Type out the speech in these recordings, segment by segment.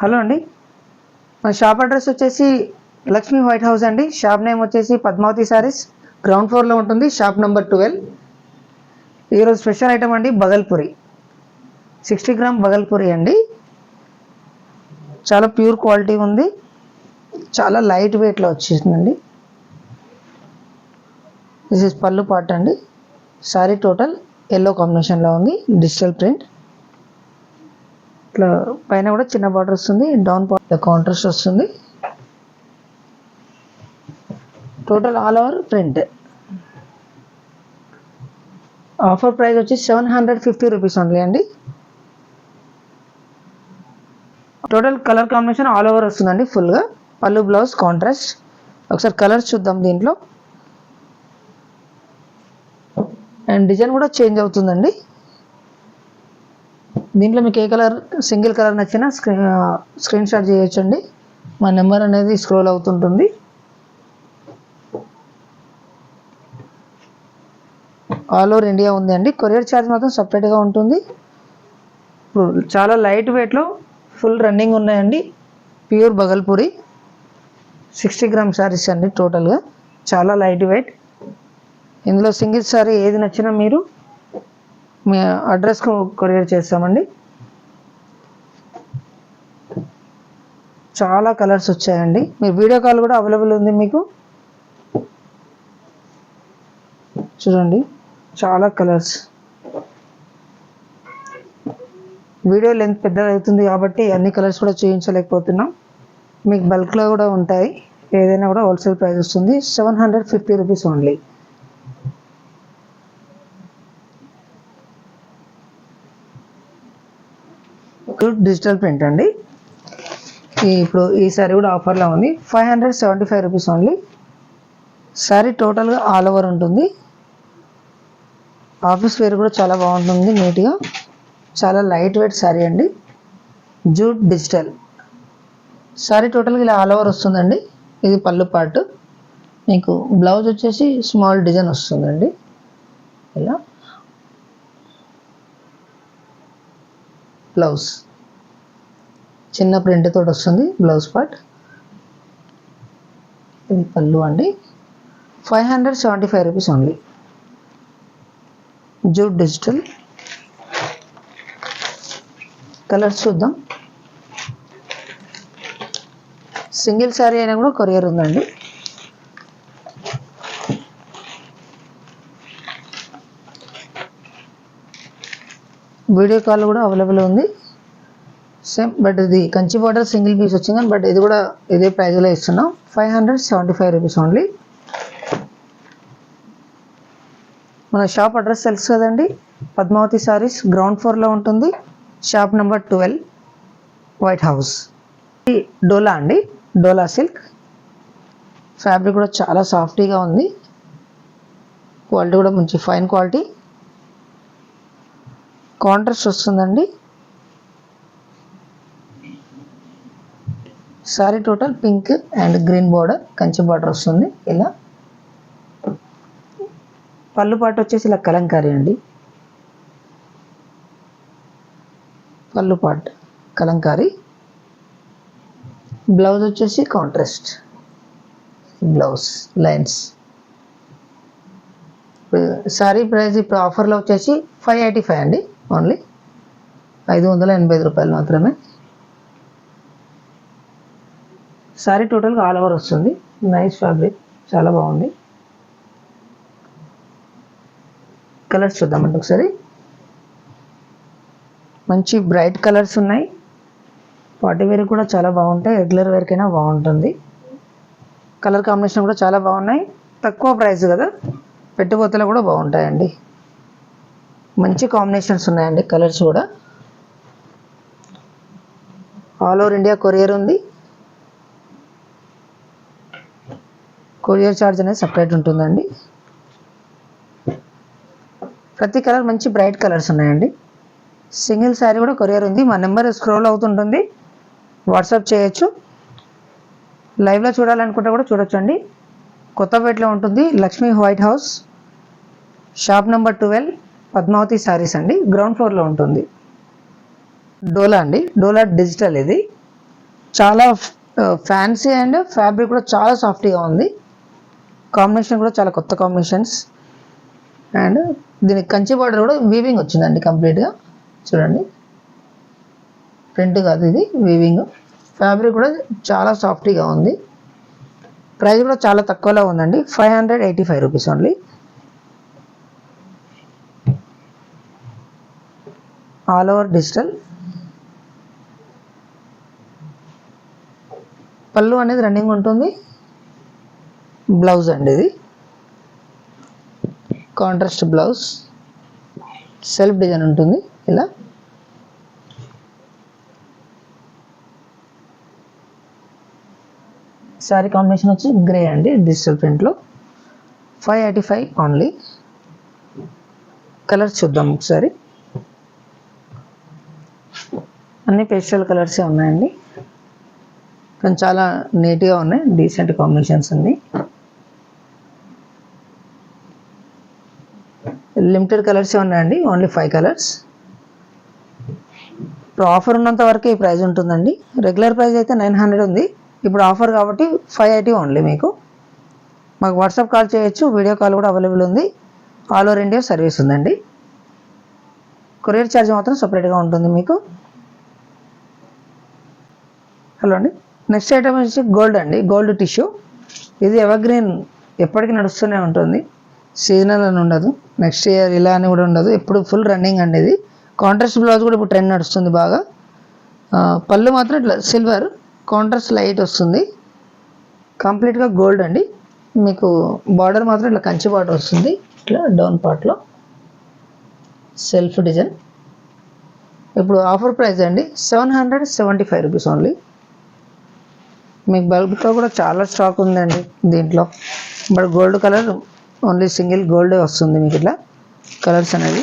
Hello అండి. మా shop address వచ్చేసి లక్ష్మీ వైట్ హౌస్ అండి. షాప్ నేమ్ వచ్చేసి పద్మావతి శారీస్. గ్రౌండ్ ఫ్లోర్లో ఉంటుంది. Shop number twelve. ఈరోజు స్పెషల్ ఐటమ్ అండి బగల్పూరి సిక్స్టీ గ్రామ్ బగల్పూరి అండి. చాలా ప్యూర్ క్వాలిటీ ఉంది. చాలా లైట్ వెయిట్లో వచ్చేసిందండి. దిస్ ఇస్ పళ్ళు పార్ట్ అండి. సారీ టోటల్ ఎల్లో కాంబినేషన్లో ఉంది. డిజిటల్ ప్రింట్ ఇట్లా పైన కూడా చిన్న బార్డర్ వస్తుంది డౌన్ పార్ట్ కాంట్రాస్ట్ వస్తుంది. Total all over print offer price వచ్చి seven hundred fifty rupees only అండి. Total colour combination all over వస్తుందండి ఫుల్గా పళ్ళు బ్లౌజ్ కాంట్రాస్ట్ ఒకసారి కలర్స్ చూద్దాం దీంట్లో. అండ్ డిజైన్ కూడా చేంజ్ అవుతుందండి. దీంట్లో మీకు ఏ కలర్ సింగిల్ కలర్ నచ్చినా స్క్రీన్ స్క్రీన్ షాట్ చేయొచ్చండి. మా నెంబర్ అనేది స్క్రోల్ అవుతుంటుంది. ఆల్ ఓవర్ ఇండియా ఉంది అండి. కొరియర్ ఛార్జ్ మాత్రం సపరేట్గా ఉంటుంది. ఇప్పుడు చాలా లైట్ వెయిట్లో ఫుల్ రన్నింగ్ ఉన్నాయండి. Pure Bhagalpuri. Sixty gram sarees అండి టోటల్గా. చాలా లైట్ వెయిట్. ఇందులో సింగిల్ సారీ ఏది నచ్చినా మీరు మీ అడ్రస్కు కొరియర్ చేస్తామండి. చాలా కలర్స్ వచ్చాయండి. మీ వీడియో కాల్ కూడా అవైలబుల్ ఉంది మీకు. చూడండి చాలా కలర్స్. వీడియో లెంత్ పెద్దగా అవుతుంది కాబట్టి అన్ని కలర్స్ కూడా చూపించలేకపోతున్నాం మీకు బల్క్లో కూడా ఉంటాయి. ఏదైనా కూడా హోల్సేల్ ప్రైస్ వస్తుంది. Seven hundred fifty rupees only. Digital print అండి. ఇప్పుడు ఈ సారీ కూడా ఆఫర్లో ఉంది. Five hundred seventy five rupees only saree టోటల్గా ఆల్ ఓవర్ ఉంటుంది. ఆఫీస్ వేర్ కూడా చాలా బాగుంటుంది నీట్గా చాలా లైట్ వెయిట్ సారీ అండి. జూట్ డిజిటల్ సారీ టోటల్గా ఇలా ఆల్ ఓవర్ వస్తుందండి. ఇది పళ్ళు పార్ట్ మీకు బ్లౌజ్ వచ్చేసి స్మాల్ డిజైన్ వస్తుందండి. ఇలా. బ్లౌజ్ చిన్న ప్రింట్ తోటి వస్తుంది బ్లౌజ్ పార్ట్. ఇది పళ్ళు అండి. Five hundred seventy five rupees only jute digital colours చూద్దాం. సింగిల్ శారీ అయినా కూడా కొరియర్ ఉందండి. వీడియో కాల్ కూడా అవైలబుల్ ఉంది. సేమ్ బట్ ఇది కంచి బార్డర్ సింగిల్ పీస్ వచ్చింది. బట్ ఇది కూడా ఇదే ప్రైజ్లో ఇస్తున్నాం. Five hundred seventy five rupees only మన షాప్ అడ్రస్ తెలుసు కదండి. పద్మావతి సారీస్ గ్రౌండ్ ఫ్లోర్లో ఉంటుంది. Shop number twelve white house ఇది డోలా అండి. డోలా సిల్క్ ఫ్యాబ్రిక్ కూడా చాలా సాఫ్టీగా ఉంది. క్వాలిటీ కూడా మంచి ఫైన్ క్వాలిటీ కాంట్రాస్ట్ వస్తుందండి. Saree total pink and green border Kanchi border వస్తుంది. ఇలా పళ్ళు పాటు వచ్చేసి ఇలా కలంకారీ అండి. పళ్ళు పాట్ కలంకారీ. బ్లౌజ్ వచ్చేసి contrast blouse lines saree price ఇప్పుడు ఆఫర్లో వచ్చేసి ఫైవ్ ఎయిటీ ఫైవ్ అండి ఓన్లీ ఐదు వందల ఎనభై ఐదు రూపాయలు మాత్రమే. సారీ టోటల్గా ఆల్ ఓవర్ వస్తుంది. నైస్ ఫ్యాబ్రిక్ చాలా బాగుంది. కలర్స్ చూద్దామండి ఒకసారి. మంచి బ్రైట్ కలర్స్ ఉన్నాయి. పార్టీ వేర్ కూడా చాలా బాగుంటాయి. రెగ్యులర్ వేర్కైనా బాగుంటుంది. కలర్ కాంబినేషన్ కూడా చాలా బాగున్నాయి. తక్కువ ప్రైస్ కదా. పెట్టుబోతలు కూడా బాగుంటాయండి. మంచి కాంబినేషన్స్ ఉన్నాయండి కలర్స్ కూడా. ఆల్ ఓవర్ ఇండియా కొరియర్ ఉంది. కొరియర్ ఛార్జ్ అనేది సపరేట్ ఉంటుందండి. ప్రతి కలర్ మంచి బ్రైట్ కలర్స్ ఉన్నాయండి. సింగిల్ శారీ కూడా కొరియర్ ఉంది. మా నెంబర్ స్క్రోల్ అవుతుంటుంది. వాట్సాప్ చేయొచ్చు. లైవ్లో చూడాలనుకుంటే కూడా చూడొచ్చండి. కొత్తపేటలో ఉంటుంది Lakshmi white house shop number twelve Padmavathi sarees అండి. గ్రౌండ్ ఫ్లోర్లో ఉంటుంది. డోలా అండి. డోలా డిజిటల్ ఇది. చాలా ఫ్యాన్సీ అండ్ ఫ్యాబ్రిక్ కూడా చాలా సాఫ్ట్గా ఉంది. కాంబినేషన్ కూడా చాలా కొత్త కాంబినేషన్స్. అండ్ దీనికి కంచి బార్డర్ కూడా వీవింగ్ వచ్చిందండి కంప్లీట్గా చూడండి. ప్రింట్ కాదు ఇది వీవింగ్ ఫ్యాబ్రిక్ కూడా చాలా సాఫ్టీగా ఉంది. ప్రైస్ కూడా చాలా తక్కువలో ఉందండి. Five hundred eighty five rupees only all over digital పళ్ళు అనేది రన్నింగ్ ఉంటుంది. బ్లౌజ్ అండి ఇది. Contrast blouse. సెల్ఫ్ డిజైన్ ఉంటుంది ఇలా. శారీ కాంబినేషన్ వచ్చి గ్రే అండి డిజిటల్ ప్రింట్లో five eighty five only colours చూద్దాం ఒకసారి. అన్ని పేస్టల్ కలర్సే ఉన్నాయండి. కానీ చాలా నీట్గా ఉన్నాయి డీసెంట్ కాంబినేషన్స్ ఉన్నాయి లిమిటెడ్ కలర్సే ఉన్నాయండి? Only five colours. ఇప్పుడు ఆఫర్ ఉన్నంత వరకు ఈ ప్రైస్ ఉంటుందండి. రెగ్యులర్ ప్రైస్ అయితే నైన్ హండ్రెడ్ ఉంది. ఇప్పుడు ఆఫర్ కాబట్టి ఫైవ్ ఎయిటీ ఓన్లీ మీకు. మాకు వాట్సాప్ కాల్ చేయొచ్చు వీడియో కాల్ కూడా అవైలబుల్ ఉంది. ఆల్ ఓవర్ ఇండియా సర్వీస్ ఉందండి. కొరియర్ ఛార్జ్ మాత్రం సపరేట్గా ఉంటుంది మీకు. హలో అండి. నెక్స్ట్ ఐటమ్ వచ్చి గోల్డ్ అండి. Gold tissue. ఇది ఎవర్గ్రీన్ ఎప్పటికీ నడుస్తూనే ఉంటుంది. సీజనల్ అని ఉండదు. నెక్స్ట్ ఇయర్ ఇలా అని కూడా ఉండదు. ఎప్పుడు ఫుల్ రన్నింగ్ అండి ఇది. కాంట్రాస్ట్ బ్లౌజ్ కూడా ఇప్పుడు ట్రెండ్ నడుస్తుంది బాగా. పళ్ళు మాత్రం ఇట్లా సిల్వర్ కాంట్రాస్ట్ లైట్ వస్తుంది. కంప్లీట్గా గోల్డ్ అండి. మీకు బార్డర్ మాత్రం ఇట్లా కంచి బార్డర్ వస్తుంది. ఇట్లా డౌన్ పార్ట్లో సెల్ఫ్ డిజైన్ ఇప్పుడు ఆఫర్ ప్రైస్ అండి. Seven hundred seventy five rupees only మీకు బల్బ్తో కూడా చాలా స్టాక్ ఉందండి దీంట్లో. But gold colour only single గోల్డే వస్తుంది మీకు ఇట్లా కలర్స్ అనేది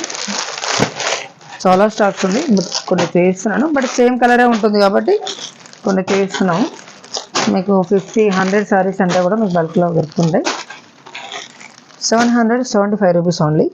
చాలా స్టాక్స్ ఉంది. బట్ కొన్ని చేయిస్తున్నాను బట్ సేమ్ కలరే ఉంటుంది కాబట్టి కొన్ని చేయిస్తున్నాము మీకు ఫిఫ్టీ హండ్రెడ్ శారీస్ అంటే కూడా మీకు బల్క్లో దొరుకుతుంటాయి. Seven hundred seventy five rupees only.